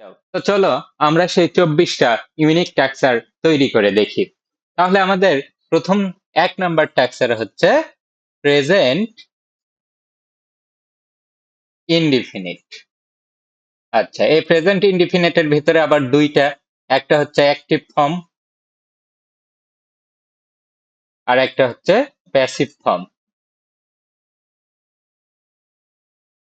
তো চলো আমরা সেই চব্বিশটা ইউনিক ট্যাক্সার তৈরি করে দেখি। তাহলে আমাদের প্রথম এক নাম্বার ট্যাক্সার হচ্ছে প্রেজেন্ট ইনডিফিনিট আচ্ছা এই প্রেজেন্ট ইনডিফিনিটের ভিতরে আবার দুইটা, একটা হচ্ছে অ্যাক্টিভ ফর্ম আর একটা হচ্ছে প্যাসিভ ফর্ম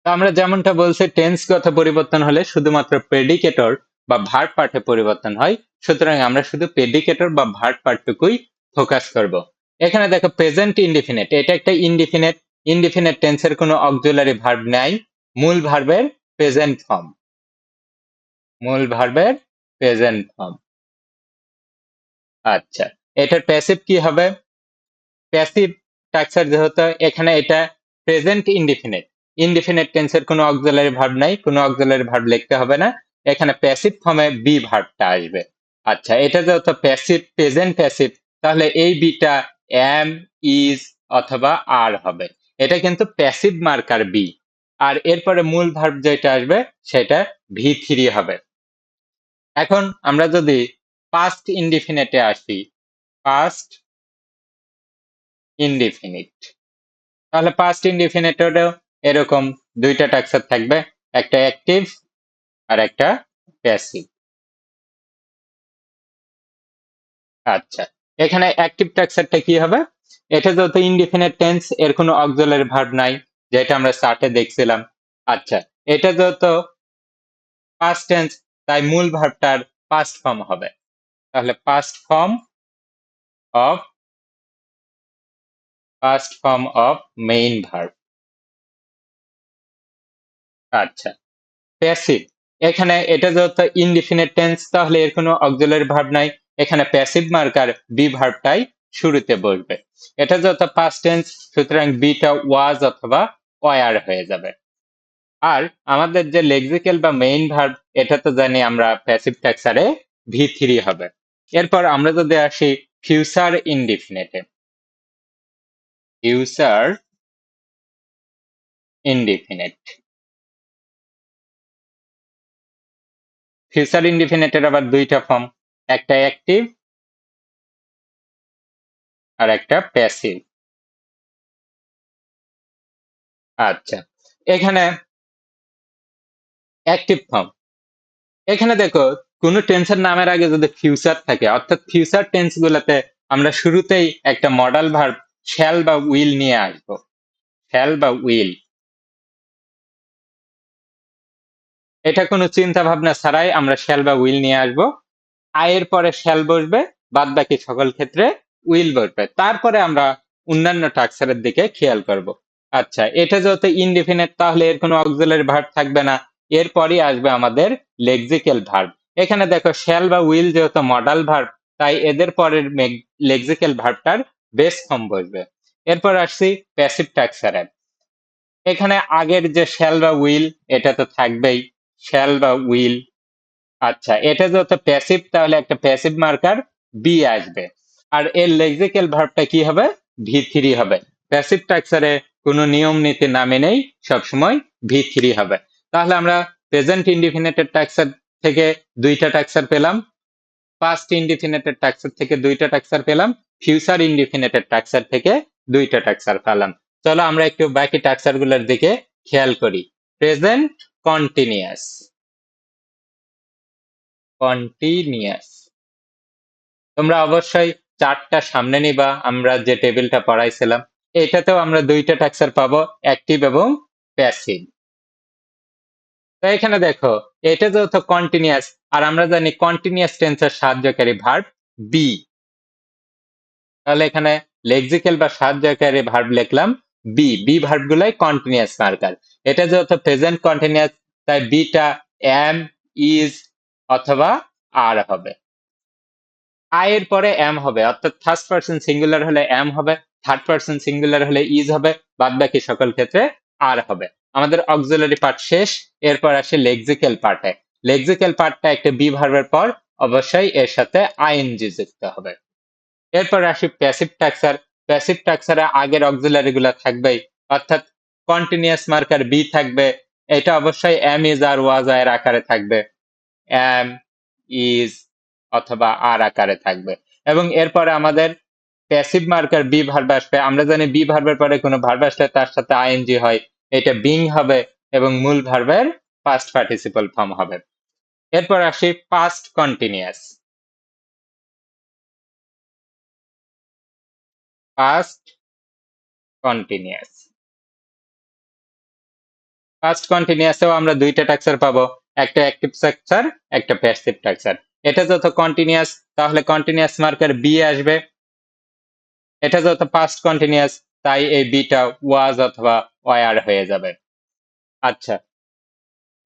আমরা যেমনটা বলছি টেন্সগত পরিবর্তন হলে শুধুমাত্র প্রেডিকেটর বা ভার্ব পার্টে পরিবর্তন হয়। সুতরাং আমরা শুধু প্রেডিকেটর বা ভার্ব পার্টটুকুই ফোকাস করব। এখানে দেখো প্রেজেন্ট ইনডিফিনিট এটা একটা ইনডিফিনিট ইনডিফিনিট টেন্সের কোনো অক্সিলারি ভার্ব নাই। মূল ভার্বের প্রেজেন্ট ফর্ম মূল ভার্বের প্রেজেন্ট ফর্ম আচ্ছা এটার প্যাসিভ কি হবে? প্যাসিভ টাক্সার যেহেতু, এখানে এটা প্রেজেন্ট ইনডিফিনিট ইনডিফিনিট টেন্সের কোনো অক্সিলারি ভার্ব নাই, কোনো অক্সিলারি ভার্ব লিখতে হবে না। এখানে প্যাসিভ ফর্মে বি ভার্বটা আসবে। আচ্ছা এটা যেহেতু প্যাসিভ প্রেজেন্ট প্যাসিভ তাহলে এই বিটা এম ইজ অথবা আর হবে। এটা কিন্তু প্যাসিভ মার্কার বি আর এরপরে মূল ভার্ব যেটা আসবে, সেটা ভি থ্রি হবে। এখন আমরা যদি পাস্ট ইনডিফিনিটে আসি পাস্ট ইনডিফিনিট তাহলে পাস্ট ইনডিফিনিটেও এরকম দুইটা টাক্সার থাকবে, একটা অ্যাক্টিভ আর একটা প্যাসিভ আচ্ছা এখানে অ্যাক্টিভ টাক্সারটা কি হবে? এটা যেহেতু ইনডিফিনিট টেন্স এর কোনো অক্সিলারি ভার্ব নাই, যেটা আমরা চার্টে দেখছিলাম। আচ্ছা এটা যেহেতু পাস্ট টেন্স তাই মূল ভার্বটার পাস্ট ফর্ম হবে। তাহলে past form of past form of main verb আচ্ছা। প্যাসিভ এখানে এটা যেহেতু ইনডিফিনিট টেন্স তাহলে এর কোনো অক্সিলারি ভার্ব নাই। এখানে প্যাসিভ মার্কার বি ভার্বটাই শুরুতে বসবে। এটা যেহেতু পাস্ট টেন্স সুতরাং বিটা ওয়াজ অথবা ওয়ার হয়ে যাবে। আর আমাদের যে লেক্সিক্যাল বা মেইন ভার্ব এটা তো জানি আমরা প্যাসিভ ট্যাক্সারে ভি থ্রি হবে। এরপর আমরা যদি আসি ফিউচার ইনডিফিনিটে ফিউচার ইনডিফিনিট ফিউচার ইনডিফিনিটের আবার দুইটা ফর্ম, একটা অ্যাক্টিভ আর একটা প্যাসিভ। আচ্ছা এখানে অ্যাক্টিভ ফর্ম। এখানে দেখো, কোনো টেন্সের নামের আগে যদি ফিউচার থাকে, অর্থাৎ ফিউচার টেন্স গুলোতে আমরা শুরুতেই একটা মডেল ভার্ব, শ্যাল বা উইল নিয়ে আসব। শ্যাল বা উইল। এটা কোনো চিন্তা ভাবনা ছাড়াই আমরা শ্যাল বা উইল নিয়ে আসব। আয়ের পরে শ্যাল বসবে বাদ বাকি সকল ক্ষেত্রে উইল বসবে। তারপরে আমরা অন্যান্য টাক্সারের দিকে খেয়াল করব। আচ্ছা এটা যেহেতু ইনডিফিনিট তাহলে এর কোনো অক্সিলারি ভার্ব থাকবে না। এরপরই আসবে আমাদের লেক্সিক্যাল ভার্ব এখানে দেখো শ্যাল বা উইল যেহেতু মডাল ভার্ব তাই এদের পরের লেক্সিক্যাল ভার্বটার বেস ফর্ম বসবে। এরপর আসছি প্যাসিভ টাক্সারে এখানে আগের যে শ্যাল বা উইল এটা তো থাকবেই। শ্যাল বা উইল আচ্ছা এটা যেহেতু প্যাসিভ তাহলে একটা প্যাসিভ মার্কার বি আসবে। আর এর লেক্সিক্যাল ভার্বটা কি হবে? ভি থ্রি হবে। প্যাসিভ টাক্সারে কোনো নিয়ম, নীতি না মেনেই সবসময় ভি থ্রি হবে। তাহলে আমরা প্রেজেন্ট ইনডিফিনিটেড টাক্সার থেকে দুইটা টাক্সার পেলাম পাস্ট ইনডিফিনিটেড টাক্সার থেকে দুইটা টাক্সার পেলাম ফিউচার ইনডিফিনিটেড টাক্সার থেকে দুইটা টাক্সার পেলাম। চলো আমরা একটু বাকি টাক্সারগুলোর দিকে খেয়াল করি। প্রেজেন্ট কন্টিনিউয়াস কন্টিনিউয়াস তোমরা অবশ্যই চারটা সামনে নিবা, আমরা যে টেবিলটা পড়াইছিলাম, এটাতেও আমরা দুইটা টাক্সার পাবো অ্যাক্টিভ এবং প্যাসিভ তো এখানে দেখো, এটা যেহেতু কন্টিনিউয়াস আর আমরা জানি কন্টিনিউয়াস টেন্সের সাহায্যকারী ভার্ব বি তাহলে এখানে লেক্সিক্যাল বা সাহায্যকারী ভার্ব লিখলাম বি বি ভার্ব গুলাই কন্টিনিউয়াস মার্কার এটা যেহেতু প্রেজেন্ট কন্টিনিউয়াস তাই বিটা এম ইজ অথবা আর হবে। আয়ের পরে এম হবে, অর্থাৎ ফার্স্ট পার্সন সিঙ্গুলার হলে এম হবে থার্ড পার্সন সিঙ্গুলার হলে ইজ হবে বাদ বাকি সকল ক্ষেত্রে আর হবে। আমাদের অক্সিলারি পার্ট শেষ, এরপর আসে লেক্সিক্যাল পার্টে লেক্সিক্যাল পার্টটা একটা বি ভার্বের পর অবশ্যই এর সাথে আইএনজি যুক্ত হবে। এরপর আসি প্যাসিভ টাক্সার প্যাসিভ টাক্সারে আগের অক্সিলারি গুলা থাকবেই। অর্থাৎ কন্টিনিউয়াস মার্কার বি থাকবে। এটা অবশ্যই এম ইজ আর ওয়াজ এর আকারে থাকবে। এম ইজ অথবা আর আকারে থাকবে। এবং এরপরে আমাদের প্যাসিভ মার্কার বি ভার্ব আসবে। আমরা জানি বি ভার্বের পরে কোনো ভার্ব আসলে তার সাথে আইএনজি হয়। এটা বিং হবে এবং মূল ভার্বের পাস্ট পার্টিসিপাল ফর্ম হবে। এরপর আসি past continuous past continuous past কন্টিনিউয়াসেও আমরা দুইটা টাক্সার পাবো, একটা অ্যাক্টিভ স্ট্রাকচার একটা প্যাসিভ টাক্সার এটা যত কন্টিনিউয়াস তাহলে কন্টিনিউয়াস মার্কার বি আসবে। এটা যত পাস্ট কন্টিনিউয়াস তাই এই বিটা ওয়াজ অথবা ওয়ার হয়ে যাবে। আচ্ছা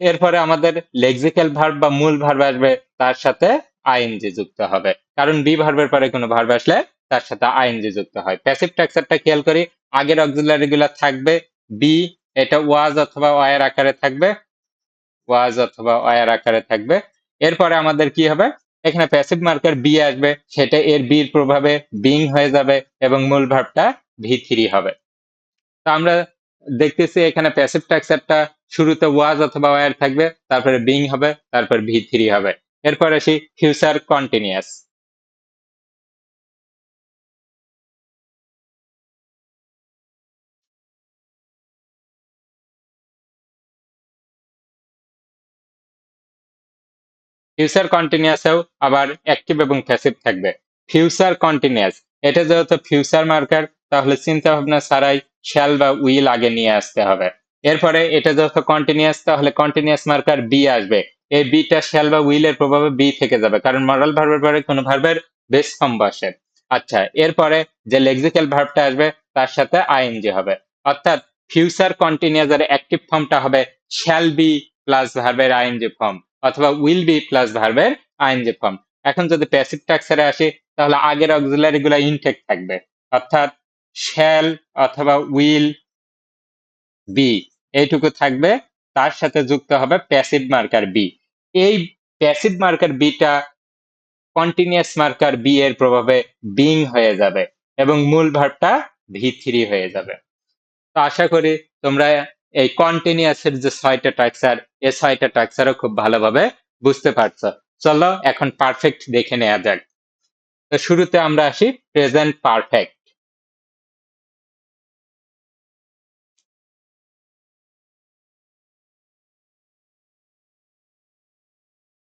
এরপরে আমাদের লেক্সিক্যাল ভার্ব বা মূল ভার্ব আসবে, তার সাথে আইএনজি যুক্ত হবে। কারণ বি ভার্বের পরে কোনো ভার্ব আসলে তার সাথে আইএনজি যুক্ত হয়। প্যাসিভ টাক্সারটা খেয়াল করি, আগের অক্সিলারি গুলা থাকবে বি এটা ওয়াজ অথবা ওয়ার আকারে থাকবে ওয়াজ অথবা ওয়ার আকারে থাকবে। এরপরে আমাদের কি হবে? এখানে প্যাসিভ মার্কার বি আসবে, সেটা এর বির প্রভাবে বিং হয়ে যাবে এবং মূল ভাবটা ভি থ্রি হবে। তো আমরা দেখতেছি এখানে প্যাসিভ টাক্সারটা শুরুতে ওয়াজ অথবা ওয়ার থাকবে, তারপরে বিং হবে, তারপর ভি থ্রি হবে। এরপর আসি ফিউচার কন্টিনিউয়াস ফিউচার কন্টিনিউয়াসেও আবার অ্যাক্টিভ এবং প্যাসিভ থাকবে। ফিউচার কন্টিনিউয়াস এটা যেহেতু ফিউচার মার্কার তাহলে চিন্তা ভাবনা ছাড়াই শ্যাল বা উইল আগে নিয়ে আসতে হবে। এরপরে এটা যেহেতু কন্টিনিউয়াস তাহলে কন্টিনিউয়াস মার্কার বি আসবে। এই বিটা শ্যাল বা উইলের প্রভাবে বি থেকে যাবে, কারণ মডাল ভার্বের পরে কোনো ভার্বের বেশ ফর্ম বসে। আচ্ছা এরপরে যে লেক্সিক্যাল ভার্বটা আসবে, তার সাথে আইএনজি হবে। অর্থাৎ ফিউচার কন্টিনিউয়াস এর অ্যাক্টিভ ফর্মটা হবে শ্যাল বি প্লাস ভার্বের আইএনজি ফর্ম অথবা উইল বি প্লাস ভার্বের আইএনজি ফর্ম এখন যদি প্যাসিভ টাক্সারে আসি, তাহলে আগের অক্সিলারি গুলা ইনটেক থাকবে। অর্থাৎ শ্যাল অথবা উইল বি এইটুকু থাকবে। তার সাথে যুক্ত হবে প্যাসিভ মার্কার বি এই প্যাসিভ মার্কার বিটা কন্টিনিউয়াস মার্কার বি এর প্রভাবে বিং হয়ে যাবে এবং মূল ভার্বটা ভি থ্রি হয়ে যাবে। তো আশা করি তোমরা এই কন্টিনিউয়াসের যে ছয়টা টাক্সার এই ছয়টা টাক্সারও খুব ভালোভাবে বুঝতে পারছ। চলো এখন পারফেক্ট দেখে নেওয়া যাক। তো শুরুতে আমরা আসি present perfect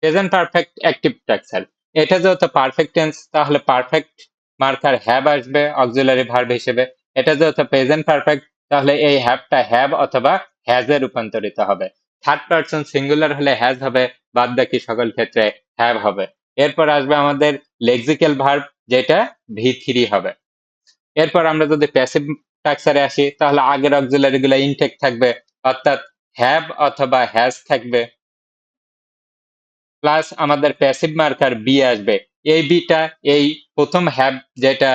present perfect active টাক্সার এটা যেহেতু পারফেক্ট টেন্স তাহলে পারফেক্ট মার্কার হ্যাভ আসবে অক্সিলারি ভার্ব হিসেবে। এটা যেহেতু প্রেজেন্ট পারফেক্ট তাহলে এই হ্যাভটা হ্যাভ অথবা হ্যাজে রূপান্তরিত হবে। থার্ড পার্সন সিঙ্গুলার হলে হ্যাজ হবে, বাদ বাকি সকল ক্ষেত্রে হ্যাভ হবে। এরপর আসবে আমাদের লেক্সিক্যাল ভার্ব যেটা ভি থ্রি হবে। এরপর আমরা যদি প্যাসিভ টাক্সারে আসি, তাহলে আগের অক্সিলারি গুলো ইনটেক থাকবে, অর্থাৎ হ্যাভ অথবা হ্যাজ থাকবে। প্লাস আমাদের প্যাসিভ মার্কার বি আসবে। এই বিটা এই প্রথম হ্যাভ যেটা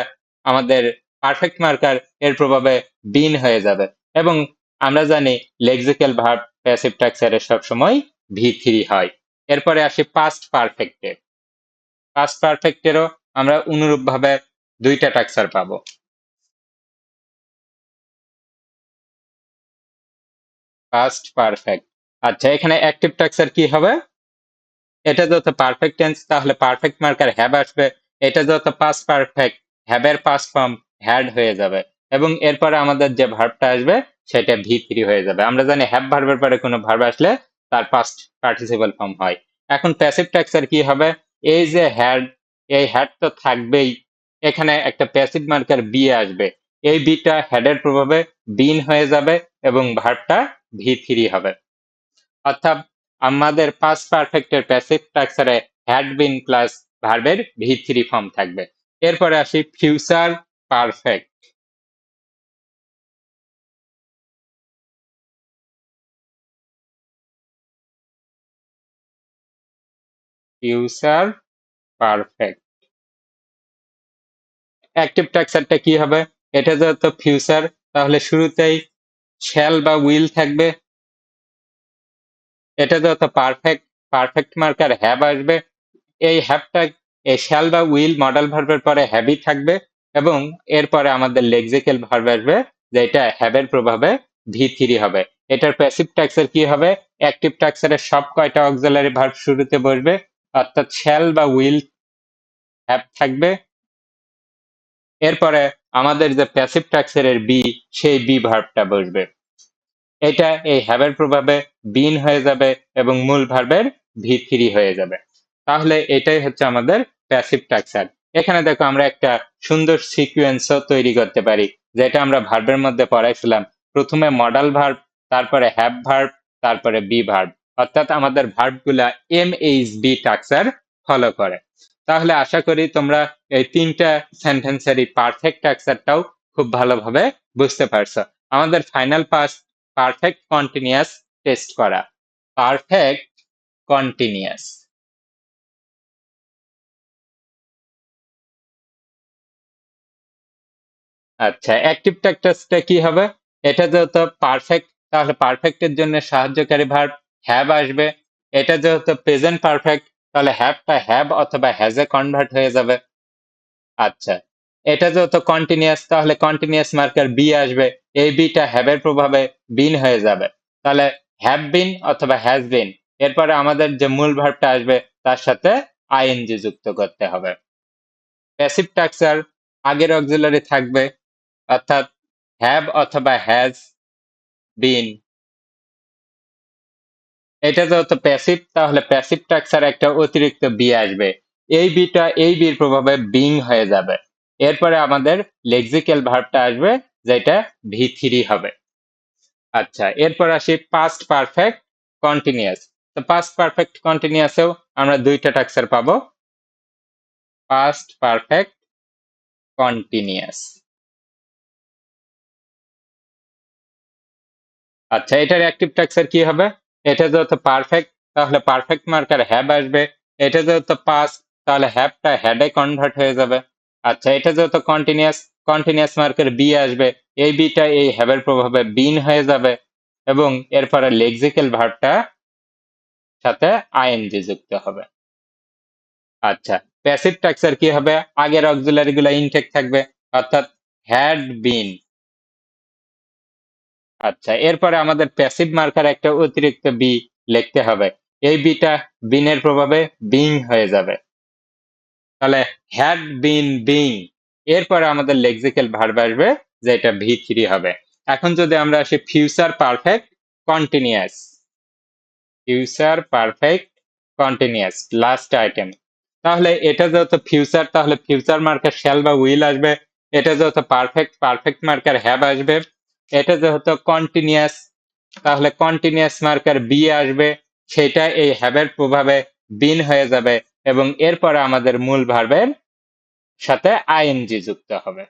আমাদের পারফেক্ট মার্কার এর প্রভাবে বিন হয়ে যাবে। এবং আমরা জানি লেক্সিক্যাল ভার্ব প্যাসিভ টাক্সারে সবসময় ভি থ্রি হয়। এরপরে আসি পাস্ট পারফেক্টের পাস্ট পারফেক্টেরও আমরা অনুরূপ ভাবে দুইটা টাক্সার পাবো। পাস্ট পারফেক্ট আচ্ছা এখানে অ্যাক্টিভ টাক্সার কি হবে? এটা যত পারফেক্ট টেন্স তাহলে পারফেক্ট মার্কার হ্যাব আসবে। এটা যত পাস্ট পারফেক্ট হ্যাবের পাস্ট ফর্ম হ্যাড হয়ে যাবে। এবং এরপরে আমাদের যে ভার্বটা আসবে, সেটা ভি থ্রি হয়ে যাবে। আমরা জানি হ্যাভ ভার্বের পরে কোনো ভার্ব আসলে তার পাস্ট পার্টিসিপাল ফর্ম হয়। এখন প্যাসিভ ট্যাক্সের কি হবে? এই যে হ্যাড এই হ্যাড তো থাকবেই। এখানে একটা প্যাসিভ মার্কার বি আসবে। এই বিটা হ্যাডের প্রভাবে বিন হয়ে যাবে এবং ভার্বটা ভি থ্রি হবে। অর্থাৎ আমাদের পাস্ট পারফেক্টের প্যাসিভ ট্যাক্সারে হ্যাড বিন প্লাস ভার্বের ভি থ্রি ফর্ম থাকবে। এরপরে আসি future perfect future perfect active ট্যাক্সারটা কি হবে? এটা যেহেতু ফিউচার তাহলে শুরুতেই শ্যাল বা উইল থাকবে। এটা যেহেতু পারফেক্ট পারফেক্ট মার্কার হ্যাভ আসবে। এই হ্যাভটা এই শ্যাল বা উইল মডেল ভার্বের পরে হ্যাভই থাকবে। এবং এরপরে আমাদের লেক্সিক্যাল ভার্ব আসবে, যেটা হ্যাবের প্রভাবে ভি থ্রি হবে। এটার প্যাসিভ ট্যাক্সের কি হবে? অ্যাক্টিভ ট্যাক্সের সব কয়টা অক্সিলারি ভার্ব শুরুতে বসবে? অর্থাৎ শ্যাল বা উইল হ্যাভ থাকবে। এরপরে আমাদের যে প্যাসিভ ট্যাক্সের বি সেই বি ভার্বটা বসবে। এটা এই হ্যাবের প্রভাবে বিন হয়ে যাবে এবং মূল ভার্বের ভি থ্রি হয়ে যাবে। তাহলে এটাই হচ্ছে আমাদের প্যাসিভ ট্যাক্সার এখানে দেখো আমরা একটা সুন্দর সিকুয়েন্সও তৈরি করতে পারি, যেটা আমরা ভার্বের মধ্যে পড়াইছিলাম। প্রথমে মডাল ভার্ব তারপরে হ্যাভ ভার্ব তারপরে বি ভার্ব অর্থাৎ আমাদের ভার্বগুলা এম এইচ বি ট্যাক্সার ফলো করে। তাহলে আশা করি তোমরা এই তিনটা সেন্টেন্সেরই পারফেক্ট ট্যাক্সারটাও খুব ভালোভাবে বুঝতে পারছ। আমাদের ফাইনাল পাস পারফেক্ট কন্টিনিউয়াস টেস্ট করা। পারফেক্ট কন্টিনিউয়াস আচ্ছা অ্যাক্টিভ ট্যাক্টাসটা কি হবে? এটা যেহেতু পারফেক্ট তাহলে পারফেক্টের জন্য সাহায্যকারী ভার্ব হ্যাভ আসবে। এটা যেহেতু প্রেজেন্ট পারফেক্ট তাহলে হ্যাভটা হ্যাভ অথবা হ্যাজ এ কনভার্ট হয়ে যাবে। আচ্ছা এটা যেহেতু কন্টিনিউয়াস তাহলে কন্টিনিউয়াস মার্কার বি আসবে। এই বিটা হ্যাভের প্রভাবে বিন হয়ে যাবে। তাহলে হ্যাভ বিন অথবা হ্যাজ বিন এরপরে আমাদের যে মূল ভার্বটা আসবে, তার সাথে আইএনজি যুক্ত করতে হবে। প্যাসিভ টাক্সার আগের অক্সিলারি থাকবে। অর্থাৎ হ্যাভ অথবা হ্যাজ বিন এটা যেহেতু প্যাসিভ তাহলে প্যাসিভ টাক্সার একটা অতিরিক্ত বি আসবে। এই বিটা এই বির প্রভাবে বিং হয়ে যাবে। এরপরে আমাদের লেক্সিক্যাল ভার্বটা আসবে, যেটা ভি থ্রি হবে। আচ্ছা এরপর আসি পাস্ট পারফেক্ট কন্টিনিউয়াস তো পাস্ট পারফেক্ট কন্টিনিউয়াসেও আমরা দুইটা টাক্সার পাবো। পাস্ট পারফেক্ট কন্টিনিউয়াস আচ্ছা এটার অ্যাক্টিভ টাক্সার কি হবে? এটা যেহেতু পারফেক্ট তাহলে পারফেক্ট মার্কার হ্যাভ আসবে। এটা যেহেতু পাস তাহলে হ্যাভটা হ্যাডে কনভার্ট হয়ে যাবে। আচ্ছা এটা যেহেতু কন্টিনিউয়াস কন্টিনিউয়াস মার্কার বি আসবে, এই বিটা এই হ্যাভের প্রভাবে বিন হয়ে যাবে এবং এরপরে লেক্সিক্যাল ভার্বটা সাথে আইএনজি যুক্ত হবে। আচ্ছা প্যাসিভ ট্যাক্সার কি হবে? আগের অক্সিলারি গুলো ইনটেক থাকবে, অর্থাৎ হ্যাড বিন আচ্ছা এরপরে আমাদের প্যাসিভ মার্কার একটা অতিরিক্ত বি লিখতে হবে। এই বিটা বিনের প্রভাবে বিং হয়ে যাবে। তাহলে হ্যাড বিন বিং এরপরে আমাদের লেক্সিক্যাল ভার্ব আসবে যেটা ভি থ্রি হবে। এখন যদি আমরা আসি future perfect continuous future perfect continuous last item তাহলে এটা যেহেতু ফিউচার তাহলে ফিউচার মার্কার শ্যাল বা উইল আসবে। এটা যেহেতু পারফেক্ট পারফেক্ট মার্কার হ্যাভ আসবে। এটা যেহেতু কন্টিনিউয়াস তাহলে কন্টিনিউয়াস মার্কার বি আসবে, সেটা এই হ্যাবের প্রভাবে বিন হয়ে যাবে এবং এরপরে আমাদের মূল ভার্বের সাথে আইএনজি যুক্ত হবে।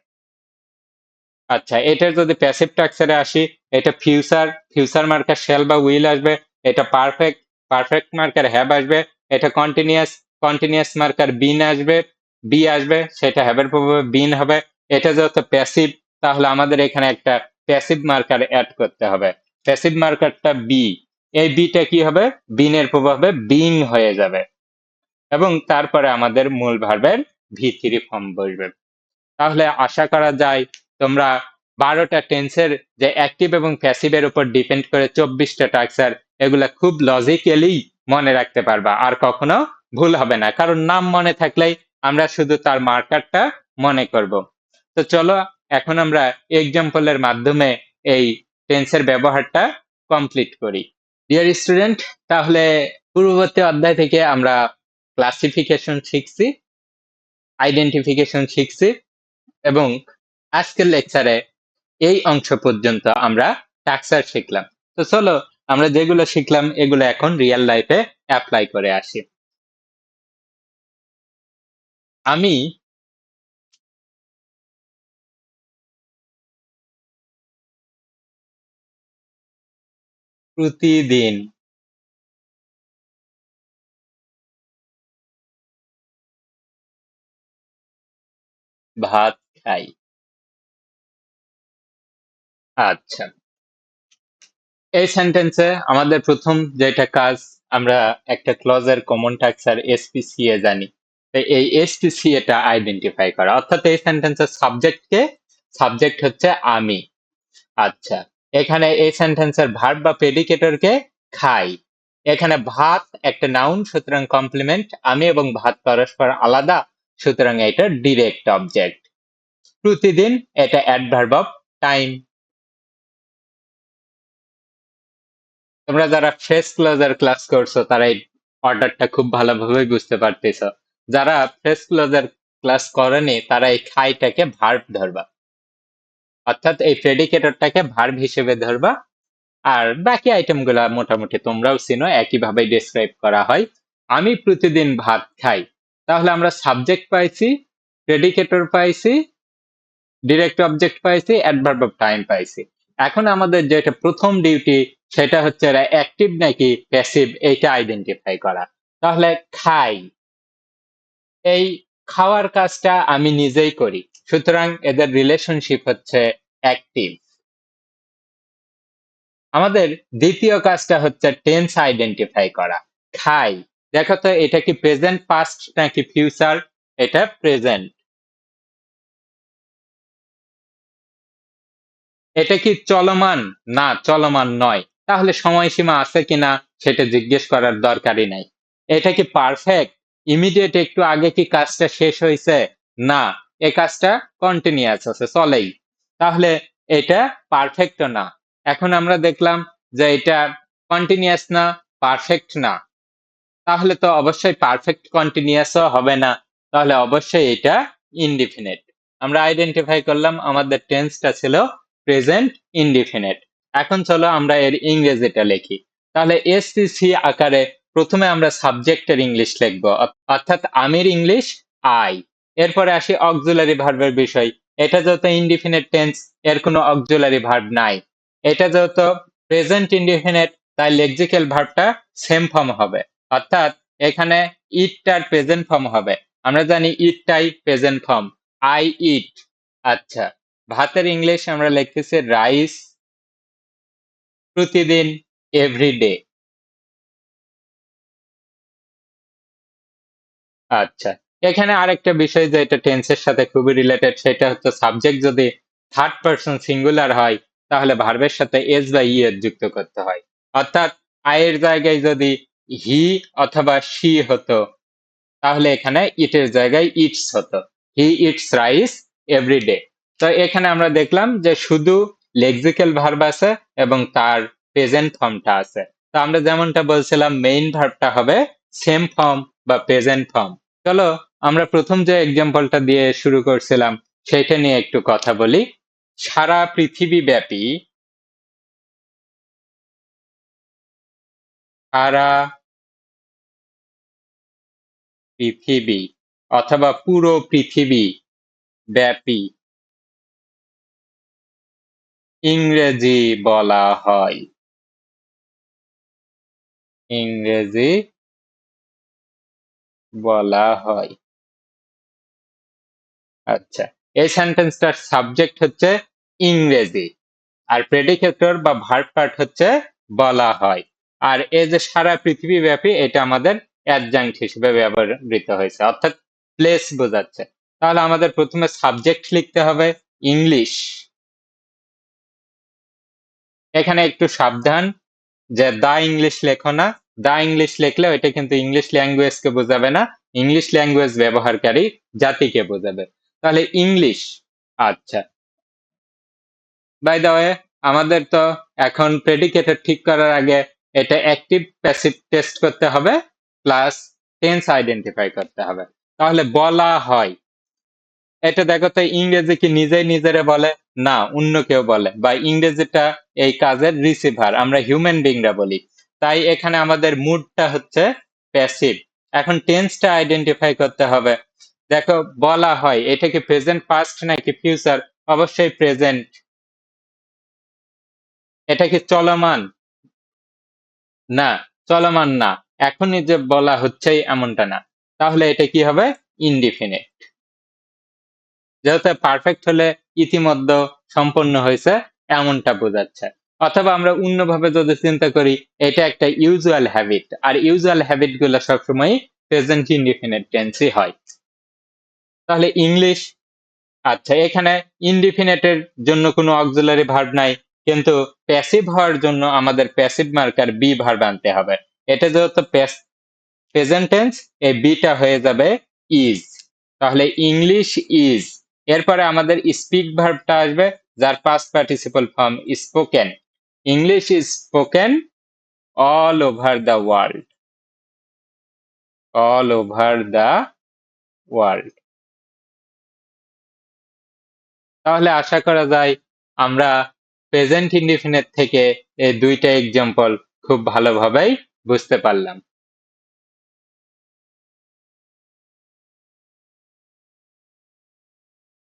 আচ্ছা এটা যদি প্যাসিভ টাক্সারে আসি, এটা ফিউচার ফিউচার মার্কার শেল বা উইল আসবে, এটা পারফেক্ট পারফেক্ট মার্কার হ্যাব আসবে, এটা কন্টিনিউয়াস কন্টিনিউয়াস মার্কার বিন আসবে বি আসবে, সেটা হ্যাবের প্রভাবে বিন হবে। এটা যেহেতু প্যাসিভ তাহলে আমাদের এখানে একটা প্যাসিভ মার্কার অ্যাড করতে হবে। প্যাসিভ মার্কারটা বি এই বিটা কি হবে? বিনের প্রভাবে বিং হয়ে যাবে। এবং তারপরে আমাদের মূল ভার্বের ভি থ্রি ফর্ম বসবে। তাহলে আশা করা যায় তোমরা বারোটা টেন্সের যে অ্যাক্টিভ এবং প্যাসিভের উপর ডিপেন্ড করে চব্বিশটা টাক্সার এগুলা খুব লজিক্যালি মনে রাখতে পারবা। আর কখনো ভুল হবে না। কারণ নাম মনে থাকলেই আমরা শুধু তার মার্কারটা মনে করব। তো চলো এখন আমরা এক্সাম্পলের মাধ্যমে এই টেন্সের ব্যবহারটা কমপ্লিট করি। ডিয়ার স্টুডেন্ট তাহলে পূর্ববর্তী অধ্যায় থেকে আমরা ক্লাসিফিকেশন শিখছি আইডেন্টিফিকেশন শিখছি এবং আজকের লেকচারে এই অংশ পর্যন্ত আমরা টাক্সার শিখলাম। তো চলো, আমরা যেগুলো শিখলাম এগুলো এখন রিয়েল লাইফে অ্যাপ্লাই করে আসি। আমি প্রতিদিন। ভাত খাই। আচ্ছা। এই সেন্টেন্সে আমাদের প্রথম যেটা কাজ, আমরা একটা ক্লজের কমন টাক্সার এসপিসিএ জানি। এই এসপিসিএটা আইডেন্টিফাই করা। অর্থাৎ এই সেন্টেন্সের সাবজেক্টকে সাবজেক্ট হচ্ছে আমি। আচ্ছা। এখানে এই সেন্টেন্সের ভার্ব বা প্রেডিকেটরকে খাই। এখানে ভাত একটা নাউন সুতরাং কমপ্লিমেন্ট আমি এবং ভাত পরস্পর আলাদা, সুতরাং এটা ডিরেক্ট অবজেক্ট প্রতিদিন এটা অ্যাডভার্ব অফ টাইম তোমরা যারা ফ্রেশ ক্লোজার ক্লাস করছ, তারা এই অর্ডারটা খুব ভালোভাবে বুঝতে পারতেছ। যারা ফ্রেশ ক্লোজার ক্লাস করেনি, তারা এই খাইটাকে ভার্ব ধরবা। অর্থাৎ এই প্রেডিকেটরটাকে ভার্ব হিসেবে ধরবা। আর বাকি আইটেমগুলা মোটামুটি তোমরাও চিনো একইভাবে ডিসক্রাইব করা হয়। আমি প্রতিদিন ভাত খাই। তাহলে আমরা সাবজেক্ট পাইছি প্রেডিকেটর পাইছি ডিরেক্ট অবজেক্ট পাইছি অ্যাডভার্ব অফ টাইম পাইছি। এখন আমাদের যেটা প্রথম ডিউটি সেটা হচ্ছে অ্যাক্টিভ নাকি প্যাসিভ এইটা আইডেন্টিফাই করা। তাহলে খাই। এই খাওয়ার কাজটা আমি নিজেই করি। সুতরাং এদের রিলেশনশিপ হচ্ছে অ্যাক্টিভ আমাদের দ্বিতীয় কাজটা হচ্ছে টেন্স আইডেন্টিফাই করা। খাই। দেখো তো, এটা কি প্রেজেন্ট পাস্ট নাকি ফিউচার এটা প্রেজেন্ট এটা কি চলমান? না, চলমান নয়। তাহলে সময়সীমা আছে কিনা সেটা জিজ্ঞেস করার দরকারই নাই। এটা কি পারফেক্ট ইমিডিয়েট একটু আগে কি কাজটা শেষ হয়েছে না, এ কাজটা কন্টিনিউয়াস আছে, চলেই। তাহলে এটা পারফেক্ট না। এখন আমরা দেখলাম যে এটা কন্টিনিউয়াস না পারফেক্ট না। তাহলে তো অবশ্যই পারফেক্ট কন্টিনিউয়াসও হবে না। তাহলে অবশ্যই এটা ইনডিফিনিট আমরা আইডেন্টিফাই করলাম আমাদের টেন্সটা ছিল প্রেজেন্ট ইনডিফিনিট এখন চলো আমরা এর ইংরেজিটা লিখি। তাহলে এসসিসি আকারে প্রথমে আমরা সাবজেক্টের ইংলিশ লিখব। অর্থাৎ আমির ইংলিশ আই এরপরে আসি অক্সুলারি ভার্বের বিষয়। এটা যেহেতু ইনডিফিনিট টেন্স এর কোনো অক্সুলারি ভার্ব নাই। এটা যেহেতু প্রেজেন্ট ইনডিফিনিট তাই লেক্সিক্যাল ভার্বটা সেম ফর্ম হবে। অর্থাৎ এখানে ইটটার প্রেজেন্ট ফর্ম হবে। আমরা জানি ইটটাই প্রেজেন্ট ফর্ম আই ইট আচ্ছা ভাতের ইংলিশ আমরা লিখতেছি রাইস প্রতিদিন এভরিডে আচ্ছা এখানে আরেকটা বিষয় যে এটা টেন্সের সাথে খুবই রিলেটেড সেটা হচ্ছে সাবজেক্ট যদি থার্ড পারসন সিঙ্গুলার হয়, তাহলে ভার্বের সাথে এস বা ই এর যুক্ত করতে হয়। অর্থাৎ আয়ের জায়গায় যদি হি অথবা শি হতো, তাহলে এখানে ইটের জায়গায় ইটস হতো। হি ইটস রাইস এভরিডে তো এখানে আমরা দেখলাম যে শুধু লেক্সিক্যাল ভার্ব আছে এবং তার প্রেজেন্ট ফর্মটা আছে। তো আমরা যেমনটা বলছিলাম মেইন ভার্বটা হবে সেম ফর্ম বা প্রেজেন্ট ফর্ম চলো আমরা প্রথম যে এক্সাম্পলটা দিয়ে শুরু করছিলাম, সেটা নিয়ে একটু কথা বলি। সারা পৃথিবী ব্যাপী সারা পৃথিবী অথবা পুরো পৃথিবী ব্যাপী ইংরেজি বলা হয়। ইংরেজি বলা হয়। আচ্ছা এই সেন্টেন্সটার সাবজেক্ট হচ্ছে ইংরেজি, আর প্রেডিকেটর বা ভার্ব পার্ট হচ্ছে বলা হয়। আর এই যে সারা পৃথিবী ব্যাপী এটা আমাদের অ্যাডজাঙ্ক্ট হিসেবে ব্যবহৃত হয়েছে, অর্থাৎ প্লেস বোঝাচ্ছে। তাহলে আমাদের প্রথমে সাবজেক্ট লিখতে হবে ইংলিশ এখানে একটু সাবধান যে দা ইংলিশ লেখো না। দা ইংলিশ লিখলে ওইটা কিন্তু ইংলিশ ল্যাঙ্গুয়েজকে বোঝাবে না। ইংলিশ ল্যাঙ্গুয়েজ ব্যবহারকারী জাতিকে বোঝাবে। তাহলে ইংলিশ আচ্ছা। বাই দা ওয়ে আমাদের তো এখন প্রেডিকেটর ঠিক করার আগে এটা অ্যাক্টিভ প্যাসিভ টেস্ট করতে হবে প্লাস টেন্স আইডেন্টিফাই করতে হবে। তাহলে বলা হয়। এটা দেখো তো ইংরেজি কি নিজেই নিজেরে বলে? না, অন্য কেউ বলে। বা ইংরেজিটা এই কাজের রিসিভার আমরা হিউম্যান বিংরা বলি। তাই এখানে আমাদের মুডটা হচ্ছে প্যাসিভ এখন টেন্সটা আইডেন্টিফাই করতে হবে। দেখো, বলা হয়, এটা কি প্রেজেন্ট পাস্ট নাকি ফিউচার অবশ্যই প্রেজেন্ট এটা কি চলমান? না চলমান না। এখনই যে বলা হচ্ছেই এমনটা না। তাহলে এটা কি হবে? ইনডিফিনিট যেহেতু পারফেক্ট হলে ইতিমধ্যে সম্পন্ন হয়েছে, এমনটা বোঝাচ্ছে। অথবা আমরা অন্যভাবে যদি চিন্তা করি, এটা একটা ইউজুয়াল হ্যাবিট আর ইউজুয়াল হ্যাবিটগুলো সবসময় প্রেজেন্ট ইনডিফিনিট টেন্সই হয়। তাহলে ইংলিশ আচ্ছা এখানে ইনডিফিনিটের জন্য কোনো অক্সিলারি ভার্ব নাই, কিন্তু প্যাসিভ হওয়ার জন্য আমাদের প্যাসিভ মার্কার বি ভার্ব আনতে হবে। এটা যেহেতু প্রেজেন্ট টেন্স এই বিটা হয়ে যাবে ইজ তাহলে ইংলিশ ইজ এরপরে আমাদের স্পিক ভার্বটা আসবে, যার past participle form spoken English is spoken all over the world all over the world তাহলে আশা করা যায় আমরা প্রেজেন্ট ইন্ডিফিনেট থেকে এই দুইটা এক্সাম্পল খুব ভালোভাবেই বুঝতে পারলাম।